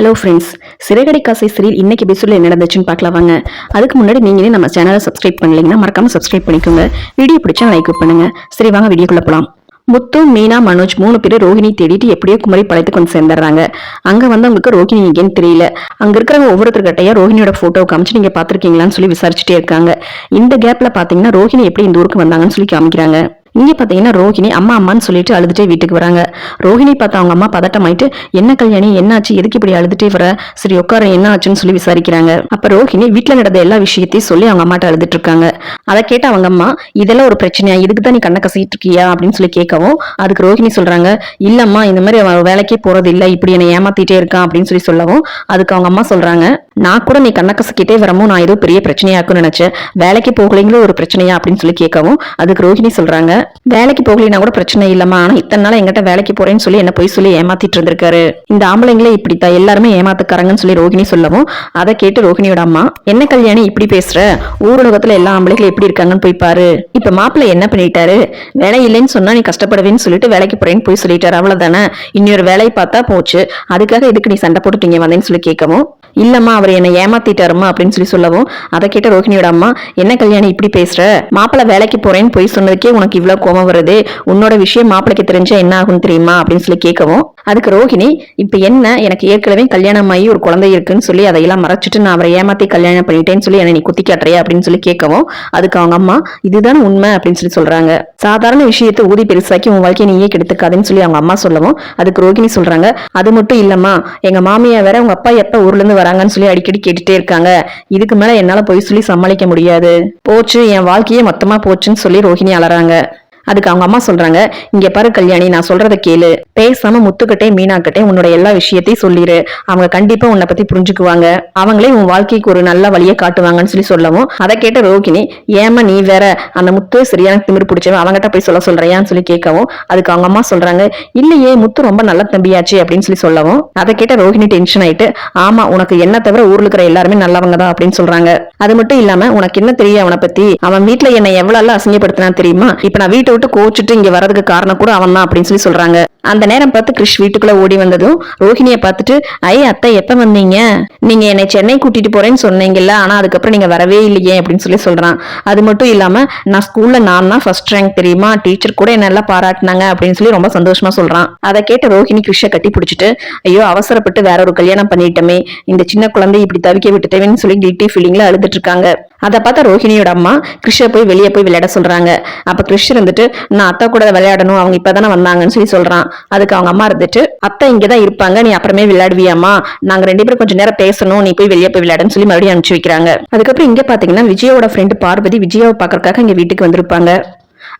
Hello friends சிறைகடை காசை serial இன்னைக்கு எபிசோட்ல என்ன நடந்துச்சுன்னு பார்க்கலாம் வாங்க. அதுக்கு முன்னாடி நீங்களே நம்ம சேனலை சப்ஸ்கிரைப் பண்ணலைங்கன்னா மறக்காம சப்ஸ்கிரைப் பண்ணிக்கோங்க. வீடியோ பிடிச்சா லைக் பண்ணுங்க. சரி வாங்க வீடியோக்குள்ள போலாம். முத்து மீனா மனோஜ் மூணு பேர் ரோஹிணி தேடிட்டு எப்படியோ குமரி பழைத்து கொண்டு சேர்ந்துடுறாங்க. அங்க வந்து அவங்களுக்கு ரோஹிணி எங்கேன்னு தெரியல. அங்க இருக்கிறவங்க ஒவ்வொருத்தர்கிட்டயா ரோஹிணியோட போட்டோ காமிச்சு நீங்க பாத்திருக்கீங்களான்னு சொல்லி விசாரிச்சுட்டே இருக்காங்க. இந்த கேப்ல பாத்தீங்கன்னா ரோஹிணி எப்படி இந்த ஊருக்கு வந்தாங்கன்னு சொல்லி காமிக்கிறாங்க. இங்கே பார்த்தீங்கன்னா ரோஹிணி அம்மா அம்மான்னு சொல்லிட்டு அழுதுட்டே வீட்டுக்கு வராங்க. ரோஹிணி பார்த்து அவங்க அம்மா பதட்டமாயிட்டு என்ன கல்யாணி? என்னாச்சு? எதுக்கு இப்படி அழுதுட்டே வர? சரி உட்கார என்ன ஆச்சுன்னு சொல்லி விசாரிக்கிறாங்க. அப்ப ரோஹிணி வீட்டுல நடந்த எல்லா விஷயத்தையும் சொல்லி அவங்க அம்மாட்ட அழுதுட்டு இருக்காங்க. அதை கேட்ட அவங்க அம்மா இதெல்லாம் ஒரு பிரச்சனையா? இதுக்கு தான் நீ கண்ணை கசிட்டு இருக்கியா? அப்படின்னு சொல்லி கேட்கவும் அதுக்கு ரோஹிணி சொல்றாங்க இல்லம்மா இந்த மாதிரி அவன் வேலைக்கே போறது இல்ல இப்படி என்னை ஏமாத்திட்டே இருக்கான். அப்படின்னு சொல்லி சொல்லவும் அதுக்கு அவங்க அம்மா சொல்றாங்க நான் கூட நீ கண்ணை கசக்கிட்டே வரமோ? நான் ஏதோ பெரிய பிரச்சனையாக்குன்னு நினைச்சேன். வேலைக்கு போகலைங்களோ? ஒரு பிரச்சனையா? அப்படின்னு சொல்லி கேட்கவும் அதுக்கு ரோஹிணி சொல்றாங்க வேலைக்கு போகலைன்னா கூட பிரச்சனை இல்லம்மா. ஆனா இத்தனை நாள் எங்கிட்ட வேலைக்கு போறேன்னு சொல்லி என்ன போய் சொல்லி ஏமாத்திட்டு இருந்திருக்காரு. இந்த ஆம்பளைங்களே இப்படித்தான். எல்லாருமே ஏமாத்துக்காரங்கன்னு சொல்லி ரோஹிணி சொல்லவும் அதை கேட்டு ரோஹிணியோட அம்மா என்ன கல்யாணி இப்படி பேசுற? ஊரடகத்துல எல்லா ஆம்பளைகளும் எப்படி இருக்காங்கன்னு போய் பாரு. இப்ப மாப்பிள்ளை என்ன பண்ணிட்டாரு? வேலை இல்லைன்னு சொன்னா நீ கஷ்டப்படுவேன்னு சொல்லிட்டு வேலைக்கு போறேன்னு போய் சொல்லிட்டாரு. அவ்வளவுதானே? இன்னொரு வேலையை பார்த்தா போச்சு. அதுக்காக இதுக்கு நீ சண்டை போட்டுட்டு இங்க வந்தேன்னு சொல்லி கேட்கவும் இல்லம்மா அவர் என்னை ஏமாத்திட்டாருமா அப்படின்னு சொல்லி சொல்லவும் அதை கேட்ட ரோஹிணியோட அம்மா என்ன கல்யாணம் இப்படி பேசுற? மாப்பிள்ள வேலைக்கு போறேன்னு போய் சொன்னதுக்கே உனக்கு இவ்வளவு கோவம் வருது. உன்னோட விஷயம் மாப்பிளைக்கு தெரிஞ்சா என்ன ஆகும் தெரியுமா? அப்படின்னு சொல்லி கேட்கவும் அதுக்கு ரோஹிணி இப்ப என்ன? எனக்கு ஏற்கனவே கல்யாணம் ஆகி ஒரு குழந்தை இருக்குன்னு சொல்லி அதையெல்லாம் மறைச்சிட்டு நான் அவரை ஏமாத்தி கல்யாணம் பண்ணிட்டேன்னு சொல்லி என்னை நீ குத்தி காட்டுறியா? அப்படின்னு சொல்லி கேட்கவும் அதுக்கு அவங்க அம்மா இதுதான் உண்மை? அப்படின்னு சொல்லி சொல்றாங்க. சாதாரண விஷயத்தை ஊதி பெருசாக்கி உன் வாழ்க்கையை நீயே கெடுத்துக்காதுன்னு சொல்லி அவங்க அம்மா சொல்லவும் அதுக்கு ரோகிணி சொல்றாங்க அது மட்டும் இல்லம்மா. எங்க மாமியா வேற உங்க அப்பா எப்ப ஊர்ல இருந்து வராங்கன்னு சொல்லி அடிக்கடி கேட்டுட்டே இருக்காங்க. இதுக்கு மேல என்னால போய் சொல்லி சமாளிக்க முடியாது. போச்சு என் வாழ்க்கையே மொத்தமா போச்சுன்னு சொல்லி ரோஹிணி அலறாங்க. அதுக்கு அவங்க அம்மா சொல்றாங்க இங்க பாரு கல்யாணி நான் சொல்றத கேளு. பேசாம முத்துக்கிட்டே மீனாக்கிட்டே உன்னோட எல்லா விஷயத்தையும் சொல்லிடு அவங்க கண்டிப்பா உன்னை பத்தி புரிஞ்சுக்குவாங்க. அவங்களே உன் வாழ்க்கைக்கு ஒரு நல்ல வழியை காட்டுவாங்கன்னு சொல்லி சொல்லவும் அதை கேட்ட ரோகிணி ஏமா நீ வேற அந்த முத்து சரியான திமிர் பிடிச்சவன் அவங்ககிட்ட போய் சொல்ல சொல்றியான்னு சொல்லி கேட்கவும் அதுக்கு அவங்க அம்மா சொல்றாங்க இல்லையே முத்து ரொம்ப நல்ல தம்பியாச்சு அப்படின்னு சொல்லி சொல்லவும் அதை கேட்ட ரோஹிணி டென்ஷன் ஆயிட்டு ஆமா உனக்கு என்ன தவிர ஊர்ல இருக்கிற எல்லாருமே நல்லவங்க தான் அப்படின்னு சொல்றாங்க. அது மட்டும் இல்லாம உனக்கு என்ன தெரியும் அவனை பத்தி? அவன் வீட்டுல என்னை எவ்வளவு எல்லாம் அசிங்கப்படுத்தினா தெரியுமா? இப்ப நான் வீட்டை விட்டு கோச்சிட்டு இங்க வரதுக்கு காரணம் கூட அவன் தான் அப்படின்னு சொல்லி சொல்றாங்க. அந்த நேரம் பார்த்து கிருஷ் வீட்டுக்குள்ள ஓடி வந்ததும் ரோஹிணிய பார்த்துட்டு ஐ அத்தை எப்ப வந்தீங்க? நீங்க என்னை சென்னை கூட்டிட்டு போறேன்னு சொன்னீங்கல்ல ஆனா அதுக்கப்புறம் நீங்க வரவே இல்லையே அப்படின்னு சொல்லி சொல்றான். அது மட்டும் இல்லாம நான் ஸ்கூல்ல நான் தான் ஃபர்ஸ்ட் ரேங்க் தெரியுமா? டீச்சர் கூட என்னெல்லாம் பாராட்டினாங்க அப்படின்னு சொல்லி ரொம்ப சந்தோஷமா சொல்றான். அதை கேட்ட ரோஹிணி கிறிஷ கட்டி பிடிச்சிட்டு ஐயோ அவசரப்பட்டு வேற ஒரு கல்யாணம் பண்ணிட்டோமே இந்த சின்ன குழந்தை இப்படி தவிக்க விட்டுட்டேன்னு சொல்லி கில்ட்டி ஃபீலிங்ல அழுதுட்டு இருக்காங்க. அதை பார்த்தா ரோஹிணியோட அம்மா கிறிஷ போய் வெளியே போய் விளையாட சொல்றாங்க. அப்ப கிருஷ் இருந்துட்டு நான் அத்தா கூட விளையாடணும் அவங்க இப்பதானே வந்தாங்கன்னு சொல்லி சொல்றான். அதுக்கு அவங்க அம்மா இருந்துட்டு அத்தை இங்கதான் இருப்பாங்க நீ அப்புறமே விளையாடுவியாமா நாங்க ரெண்டு பேரும் கொஞ்சம் நேரம் பேசணும் நீ போய் வெளியே போய் விளையாடுன்னு சொல்லி மறுபடியும் அனுப்பிச்சு வைக்கிறாங்க. அதுக்கப்புறம் இங்க பாத்தீங்கன்னா விஜயோட ஃப்ரெண்டு பார்வதி விஜயாவை பாக்குறதுக்காக இங்க வீட்டுக்கு வந்திருப்பாங்க.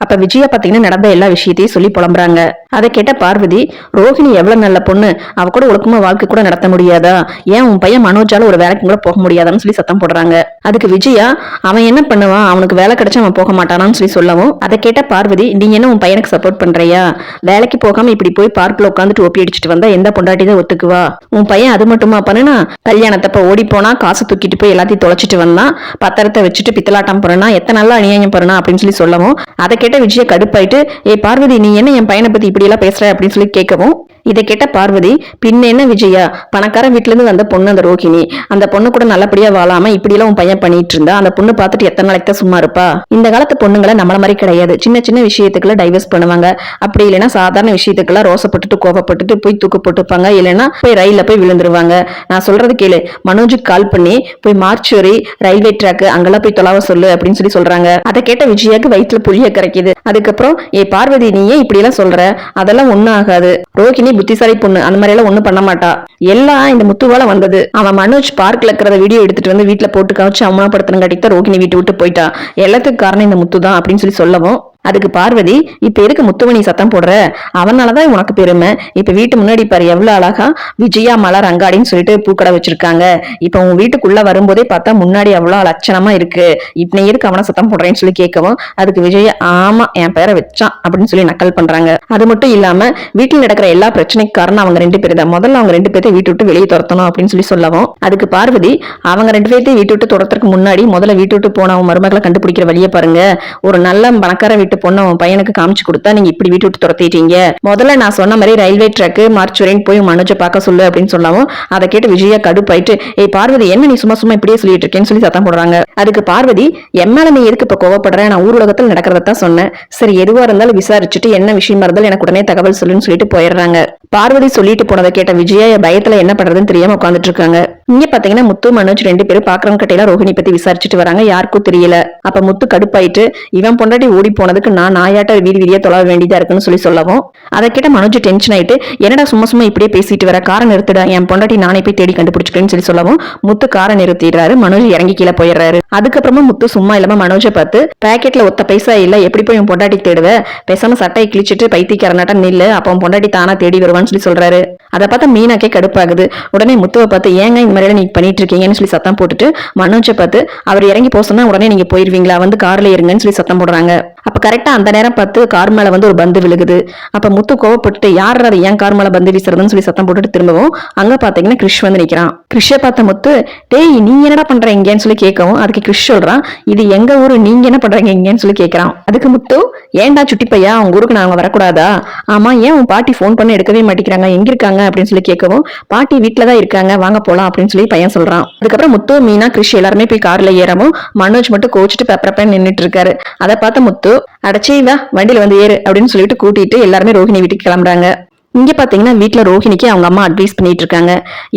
அப்ப விஜயா பாத்தீங்கன்னா நடந்த எல்லா விஷயத்தையும் சொல்லி புலம்புறாங்க. அதை கேட்ட பார்வதி ரோஹிணி எவ்வளவு நல்ல பொண்ணு. அவ கூட ஒழுக்கமா வாழ்க்கை கூட நடத்த முடியாதா? ஏன் உன் பையன் மனோஜால ஒரு வேலைக்கு கூட போக முடியாதான்னு சொல்லி சத்தம் போடுறாங்க. அதுக்கு விஜயா அவன் என்ன பண்ணுவான்? அவனுக்கு வேலை கிடைச்சா அவன் போக மாட்டானான்னு சொல்லி சொல்லவும் அதை கேட்ட பார்வதி நீ என்ன உன் பையனுக்கு சப்போர்ட் பண்றியா? வேலைக்கு போகாம இப்படி போய் பார்க்ல உட்காந்துட்டு ஒப்பி அடிச்சுட்டு வந்தா எந்த பொண்டாட்டி தான் ஒத்துக்குவா? உன் பையன் அது மட்டுமா பண்ணுனா? கல்யாணத்தப்ப ஓடி போனா காசு தூக்கிட்டு போய் எல்லாத்தையும் தொலைச்சிட்டு வந்தான் பத்திரத்தை வச்சுட்டு பித்தலாட்டம் போறனா எத்தனை நல்லா அநியாயம் பண்ணா அப்படின்னு சொல்லி சொல்லவும் அதை கேட்ட விஜய கடுப்பாயிட்டு ஏ பார்வதி நீ என்ன என் பையனை பத்தி இப்படி எல்லாம் பேசுற? அப்படின்னு சொல்லி கேட்கவும் இதை கேட்ட பார்வதி பின்ன என்ன விஜயா? பணக்கார வீட்ல இருந்து வந்த பொண்ணு அந்த ரோஹிணி அந்த பொண்ணு கூட நல்லபடியா வாழாம இப்படி எல்லாம் உன் பையன் பண்ணிட்டு இருந்தா அந்த பொண்ணு பார்த்துட்டு எத்தனை நாளைக்கு தான் சும்மா இருப்பா? இந்த காலத்து பொண்ணுங்களை நம்மள மாதிரி கிடையாது. சின்ன சின்ன விஷயத்துக்குள்ள டைவர்ஸ் பண்ணுவாங்க. அப்படி இல்லைன்னா சாதாரண விஷயத்துக்கெல்லாம் ரோசப்பட்டுட்டு கோவப்பட்டுட்டு போய் தூக்கு போட்டுப்பாங்க. இல்லைன்னா போய் ரயில்ல போய் விழுந்துருவாங்க. நான் சொல்றது கேளு. மனோஜுக்கு கால் பண்ணி போய் மார்ச்சுவரி ரயில்வே டிராக்கு அங்கெல்லாம் போய் தொலாவ சொல்லு அப்படின்னு சொல்லி சொல்றாங்க. அதை கேட்ட விஜயாக்கு வயிற்றுல புளிய கரைக்குது. அதுக்கப்புறம் ஏ பார்வதி நீ ஏன் இப்படி எல்லாம் சொல்ற? அதெல்லாம் ஒண்ணும் ஆகாது. ரோஹிணி புத்திசாலி பொண்ணு அந்த மாதிரி எல்லாம் ஒண்ணும் பண்ண மாட்டா. எல்லாம் இந்த முத்துவால வந்தது. அவன் மனோஜ் பார்க்ல இருக்கிறத வீடியோ எடுத்துட்டு வந்து வீட்டுல போட்டு காமிச்சு அவமானப்படுத்தின தான் ரோகிணி வீட்டு விட்டு போயிட்டா. எல்லாத்துக்கு காரணம் இந்த முத்து தான் அப்படின்னு சொல்லி சொல்லவும் அதுக்கு பார்வதி இப்ப எதுக்கு முத்துமணி சத்தம் போடுற? அவனாலதான் உனக்கு பெருமை. இப்ப வீட்டு முன்னாடி பாரு எவ்வளவு அழகா விஜயா மலர் அங்காடின்னு சொல்லிட்டு பூக்கடை வச்சிருக்காங்க. இப்ப உன் வீட்டுக்குள்ள வரும்போதே பார்த்தா முன்னாடி அவ்வளவு லட்சணமா இருக்கு. இப்ப எதுக்கு அவனை சத்தம் போடுறேன்னு சொல்லி கேட்கவும் அதுக்கு விஜயா ஆமா என் பேரை வச்சான் அப்படின்னு சொல்லி நக்கல் பண்றாங்க. அது மட்டும் இல்லாம வீட்டுல நடக்கிற எல்லா பிரச்சனைக்கு காரணம் அவங்க ரெண்டு பேர் தான். முதல்ல அவங்க ரெண்டு பேர்த்தையும் வீட்டு விட்டு வெளியே துரத்தணும் அப்படின்னு சொல்லி சொல்லவும் அதுக்கு பார்வதி அவங்க ரெண்டு பேர்த்தையும் வீட்டு விட்டு துரத்துறதுக்கு முன்னாடி முதல்ல வீட்டு விட்டு போன மருமகளை கண்டுபிடிக்கிற வழியை பாருங்க. ஒரு நல்ல பணக்கார வீட்டு வீட்டு பொண்ணு உன் பையனுக்கு காமிச்சு கொடுத்தா நீங்க இப்படி வீட்டு விட்டு துரத்திட்டீங்க. முதல்ல நான் சொன்ன மாதிரி ரயில்வே ட்ராக்கு மார்ச்சுரின்னு போய் மனோஜை பார்க்க சொல்லு அப்படின்னு சொல்லவும் அதை கேட்டு விஜயா கடுப்பாயிட்டு ஏய் பார்வதி என்ன நீ சும்மா சும்மா இப்படியே சொல்லிட்டு இருக்கேன்னு சொல்லி சத்தம் போடுறாங்க. அதுக்கு பார்வதி என் மேல நீ எதுக்கு இப்ப கோவப்படுற? நான் ஊர் உலகத்தில் நடக்கிறத தான் சொன்னேன். சரி எதுவா இருந்தாலும் விசாரிச்சுட்டு என்ன விஷயமா இருந்தாலும் எனக்கு உடனே தகவல் சொல்லுன்னு சொல்லிட்டு போயிடுறாங்க. பார்வதி சொல்லிட்டு போனதை கேட்ட விஜயா பயத்துல என்ன பண்றதுன்னு தெரியாம உட்காந்துட்டு இருக்காங்க. இங்க பாத்தீங்கன்னா முத்து மனோஜ் ரெண்டு பேரும் பாக்குறவங்க கட்டையில ரோஹிணி பத்தி விசாரிச்சுட்டு வராங்க. யாருக்கும் தெரியல. அப்ப முத்து கடுப்பாயிட்டு இவன் பொண்டாட்டி ஓடி போனதுக்கு நான் நாயாட்ட வீடு வீடியா தொலை வேண்டியதா இருக்குன்னு சொல்லி சொல்லவும். அதை கேட்ட மனோஜ் டென்ஷன் ஆயிட்டு என்னடா சும்மா சும்மா இப்படியே பேசிட்டு வர? காரை நிறுத்துடா. என் பொண்டாட்டி நானே போய் தேடி கண்டுபிடிச்சிக்கிறேன்னு சொல்லி சொல்லவும் முத்து காரை நிறுத்திடுறாரு. மனோஜ் இறங்கி கீழே போயிடுறாரு. அதுக்கப்புறமா முத்து சும்மா இல்லாம மனோஜை பார்த்து பாக்கெட்ல ஒத்த பைசா இல்ல எப்படி போய் உன் பொண்டாட்டி தேடுவ? பேசாம சட்டையை கிழிச்சிட்டு பைத்தியக்காரனாட்ட நில்லு அப்போ உன் பொண்டாட்டி தானா தேடி வருவான்னு சொல்லி சொல்றாரு. அதை பார்த்தா மீனாக்கே கடுப்பாகுது. உடனே முத்துவை பார்த்து ஏங்க இந்த மாதிரி நீங்க பண்ணிட்டு இருக்கீங்கன்னு சொல்லி சத்தம் போட்டுட்டு மனோஜை பார்த்து அவர் இறங்கி போசோன்னா உடனே நீங்க போயிருவீங்களா? வந்து கார்ல இருங்கன்னு சொல்லி சத்தம் போடுறாங்க. அப்போ கரெக்டாக அந்த நேரம் பார்த்து கார் மேல வந்து ஒரு பந்து விழுகுது. அப்போ முத்து கோவப்பட்டு யார் அதை ஏன் கார் மேலே பந்து வீசுறதுன்னு சொல்லி சத்தம் போட்டுட்டு திரும்பவும் அங்க பார்த்தீங்கன்னா கிறிஷ் வந்து நிக்கிறான். கிறிஷை பார்த்த முத்து டேய் நீ என்னடா பண்ற இங்கேன்னு சொல்லி கேட்கவும் அதுக்கு கிறிஷ் சொல்றான் இது எங்க ஊர்? நீங்க என்ன பண்ணுறீங்க இங்கேன்னு சொல்லி கேட்குறான். அதுக்கு முத்து ஏன்டா சுட்டி பையா அவங்க ஊருக்கு நாங்கள் வரக்கூடாதா? ஆமா ஏன் உன் பாட்டி ஃபோன் பண்ணி எடுக்கவே மாட்டேங்கிறாங்க? எங்க இருக்காங்க? அப்படின்னு சொல்லி கேட்கவும் பாட்டி வீட்டில் தான் இருக்காங்க வாங்க போகலாம் அப்படின்னு சொல்லி பையன் சொல்றான். அதுக்கப்புறம் முத்து மீனா கிறிஷ் எல்லாருமே போய் கார்ல ஏறவும் மனோஜ் மட்டும் கோச்சிட்டு பெப்பரப்பேன்னு நின்னுட்டு இருக்காரு. அதை பார்த்த முத்து அடைச்சி வா வண்டியில் வந்து ஏறு அப்படின்னு சொல்லிட்டு கூட்டிட்டு எல்லாருமே ரோஹிணி வீட்டுக்கு கிளம்புறாங்க. இங்கே பார்த்தீங்கன்னா வீட்டில் ரோஹிணிக்கு அவங்க அம்மா அட்வைஸ் பண்ணிட்டு இருக்காங்க.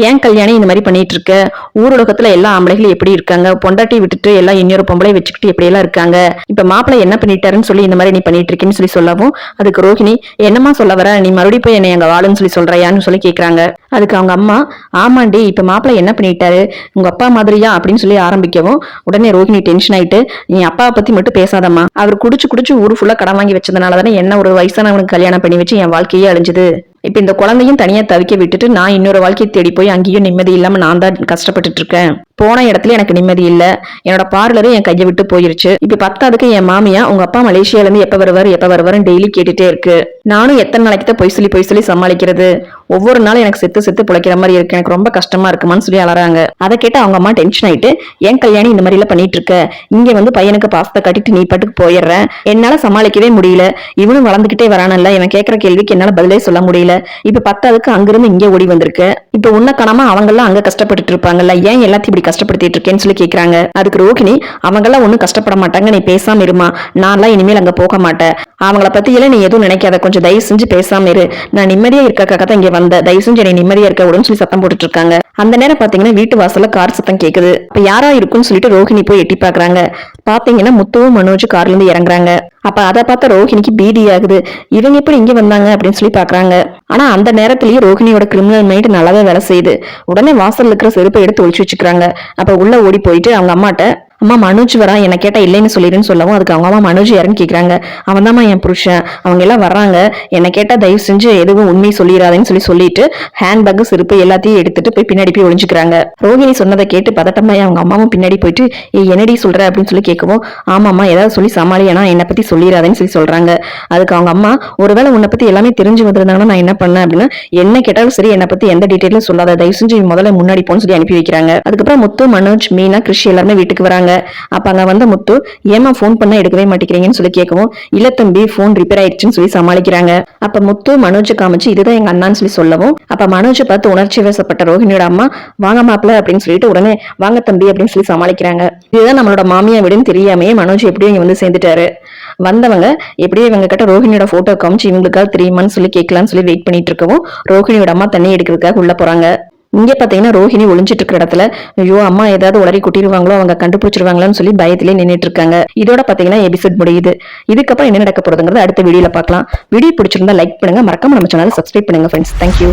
ஏன் கல்யாணம் இந்த மாதிரி பண்ணிட்டு இருக்க? ஊரடகத்துல எல்லா ஆம்பளைகளும் எப்படி இருக்காங்க? பொண்டாட்டி விட்டுட்டு எல்லாம் இன்னொரு பொம்பளை வச்சுக்கிட்டு எப்படியெல்லாம் இருக்காங்க? இப்ப மாப்பிள்ளை என்ன பண்ணிட்டாருன்னு சொல்லி இந்த மாதிரி நீ பண்ணிட்டு இருக்கேன்னு சொல்லி சொல்லவும் அதுக்கு ரோஹிணி என்னம்மா சொல்ல வர? நீ மறுபடியும் போய் என்னை எங்க வாழுன்னு சொல்லி சொல்றியான்னு சொல்லி கேட்குறாங்க அதுக்கு அவங்க அம்மா ஆமாண்டி இப்போ மாப்பிள்ளை என்ன பண்ணிட்டாரு? உங்க அப்பா மாதிரியா? அப்படின்னு சொல்லி ஆரம்பிக்கவும் உடனே ரோஹிணி டென்ஷன் ஆயிட்டு நீ அப்பாவை பத்தி மட்டும் பேசாதம்மா. அவர் குடிச்சு குடிச்சு ஊர் ஃபுல்லா கடன் வாங்கி வச்சதுனால தானே என்ன ஒரு வயசானவனுக்கு கல்யாணம் பண்ணி வச்சு என் வாழ்க்கையே அழிஞ்சது? இப்ப இந்த குழந்தையும் தனியா தவிக்க விட்டுட்டு நான் இன்னொரு வாழ்க்கையை தேடி போய் அங்கேயும் நிம்மதி இல்லாம நான் தான் கஷ்டப்பட்டுட்டு இருக்கேன். போன இடத்துல எனக்கு நிம்மதி இல்ல. என்னோட பார்லரும் என் கையை விட்டு போயிருச்சு. இப்ப பத்தாதுக்கு என் மாமியா உங்க அப்பா மலேசியால இருந்து எப்ப வருவாரு எப்ப வருவாருன்னு டெய்லி கேட்டுட்டே இருக்கு. நானும் எத்தனை நாளைக்கு தான் பொய் சொல்லி பொய் சொல்லி சமாளிக்கிறது? ஒவ்வொரு நாளும் எனக்கு செத்து செத்து பிழைக்கிற மாதிரி இருக்கு. எனக்கு ரொம்ப கஷ்டமா இருக்குமான்னு சொல்லி அலறாங்க. அதை கேட்டு அவங்க அம்மா டென்ஷன் ஆயிட்டு என் கல்யாணி இந்த மாதிரி எல்லாம் பண்ணிட்டு இருக்க? இங்க வந்து பையனுக்கு பாஸ்தா கட்டிட்டு நீ பாட்டுக்கு போயிடுறேன் என்னால சமாளிக்கவே முடியல. இவனும் வளர்ந்துகிட்டே வரானல்ல. இவன் கேட்கற கேள்விக்கு என்னால பதிலே சொல்ல முடியல. இப்ப பத்தாவதுக்கு அங்கிருந்து இங்கே ஓடி வந்திருக்கு. இப்ப உன்ன கணமா அவங்க எல்லாம் அங்க கஷ்டப்பட்டுட்டு இருப்பாங்கல்ல. ஏன் எல்லாத்தையும் இப்படி கஷ்டப்படுத்திட்டு இருக்கேன்னு சொல்லி கேக்குறாங்க. அதுக்கு ரோகிணி அவங்க எல்லாம் ஒண்ணும் கஷ்டப்பட மாட்டாங்க. நீ பேசாம இருமா. நான்லாம் இனிமேல் அங்க போக மாட்டேன். அவங்கள பத்தி எல்லாம் நீ எதுவும் நினைக்காத. கொஞ்சம் தயவு செஞ்சு பேசாம இரு. நான் நிம்மதியா இருக்கக்காக தான் இங்க வந்த தயவு செஞ்சு நீ நிம்மதியா இருக்க விடுன்னு சொல்லி சத்தம் போட்டுட்டு இருக்காங்க அந்த நேரம் பாத்தீங்கன்னா வீட்டு வாசல்ல கார் சத்தம் கேக்குது. அப்ப யாரா இருக்கும்னு சொல்லிட்டு ரோஹிணி போய் எட்டி பாக்குறாங்க. பாத்தீங்கன்னா முத்துவும் மனோஜ் கார்ல இருந்து இறங்குறாங்க. அப்போ அதை பார்த்த ரோஹிணிக்கு பீதி ஆகுது. இவங்க எப்படி இங்கே வந்தாங்க அப்படின்னு சொல்லி பார்க்குறாங்க. ஆனால் அந்த நேரத்திலேயே ரோஹிணியோட கிரிமினல் மைண்ட் நல்லாவே வேலை செய்யுது. உடனே வாசல்ல இருக்கிற செருப்பை எடுத்து ஒழிச்சு வச்சுக்கிறாங்க. அப்போ உள்ளே ஓடி போயிட்டு அவங்க அம்மாட்ட அம்மா மனோஜ் வரான் என்னை கேட்டால் இல்லைன்னு சொல்லிடுன்னு சொல்லவும் அதுக்கு அவங்க அம்மா மனோஜ் யாருன்னு கேட்குறாங்க அவன் தான்மா என் புருஷன். அவங்க எல்லாம் வர்றாங்க. என்னை கேட்டால் தயவு செஞ்சு எதுவும் உண்மை சொல்லிடாதேன்னு சொல்லி சொல்லிட்டு ஹேண்ட்பேக் செருப்பு எல்லாத்தையும் எடுத்துட்டு போய் பின்னாடி போய் ஒழிஞ்சுக்கிறாங்க ரோகிணி சொன்னதை கேட்டு பதட்டமாய் அவங்க அம்மாவும் பின்னாடி போயிட்டு ஏ என்னடி சொல்கிற அப்படின்னு சொல்லி கேட்கவும் ஆமாம்மா ஏதாவது சொல்லி சமாளியானா? என்னை பற்றி சொல்லிடாதேன்னு சொல்லி சொல்கிறாங்க அதுக்கு அவங்க அம்மா ஒருவேளை உன்னை பற்றி எல்லாமே தெரிஞ்சு வந்திருந்தாங்கன்னா நான் என்ன பண்ணேன்? அப்படின்னா என்ன கேட்டாலும் சரி என்னை பற்றி எந்த டீட்டெயிலும் சொல்லாத. தயவு செஞ்சு முதல்ல முன்னாடி போன்னு சொல்லி அனுப்பி வைக்கிறாங்க. அதுக்கப்புறம் முத்து மனோஜ் மீனா கிருஷி எல்லாருமே வீட்டுக்கு வராங்க. அப்ப அங்க வந்த முத்து ஏமா ஃபோன் பண்ணா எடுக்கவே மாட்டேங்கிறீங்கன்னு சொல்லி கேட்கவும் இல்ல தம்பி ஃபோன் ரிப்பேர் ஆயிடுச்சுன்னு சொல்லி சமாளிக்கிறாங்க. அப்ப முத்து மனோஜை காமிச்சு இதுதான் எங்க அண்ணான்னு சொல்லி சொல்லவும் அப்ப மனோஜை பார்த்து உணர்ச்சி வசப்பட்ட ரோஹிணியோட அம்மா வாங்க மாப்பிள்ள அப்படின்னு சொல்லிட்டு உடனே வாங்க தம்பி அப்படின்னு சொல்லி சமாளிக்கிறாங்க. இதுதான் நம்மளோட மாமியா வீடுன்னு தெரியாமையே மனோஜ் எப்படியும் இங்க வந்து சேர்ந்துட்டாரு. வந்தவங்க எப்படியும் இவங்க கிட்ட ரோஹிணியோட போட்டோ காமிச்சு இவங்களுக்காக தெரியுமான்னு சொல்லி கேட்கலாம்னு சொல்லி வெயிட் பண்ணிட்டு இருக்கவும் ரோஹிணியோட அம்மா தண்ணி எடுக்கிறதுக்காக உள்ள போறாங்க. இங்க பாத்தீங்கன்னா ரோஹிணி ஒளிஞ்சிட்டு இருக்கிற இடத்துல ஐயோ அம்மா ஏதாவது உளறி கொட்டிடுவாங்களோ அவங்க கண்டுபிடிச்சிருவாங்களோன்னு சொல்லி பயத்திலே நின்னுட்டு இருக்காங்க இதோட பாத்தீங்கன்னா எபிசோட் முடியுது. இதுக்கப்புறம் என்ன நடக்க போகிறதுங்கிறது அடுத்த வீடியோவில் பார்க்கலாம். வீடியோ பிடிச்சிருந்தா லைக் பண்ணுங்க. மறக்காம நம்ம சேனலை சப்ஸ்கிரைப் பண்ணுங்க ஃப்ரெண்ட்ஸ் தேங்க்யூ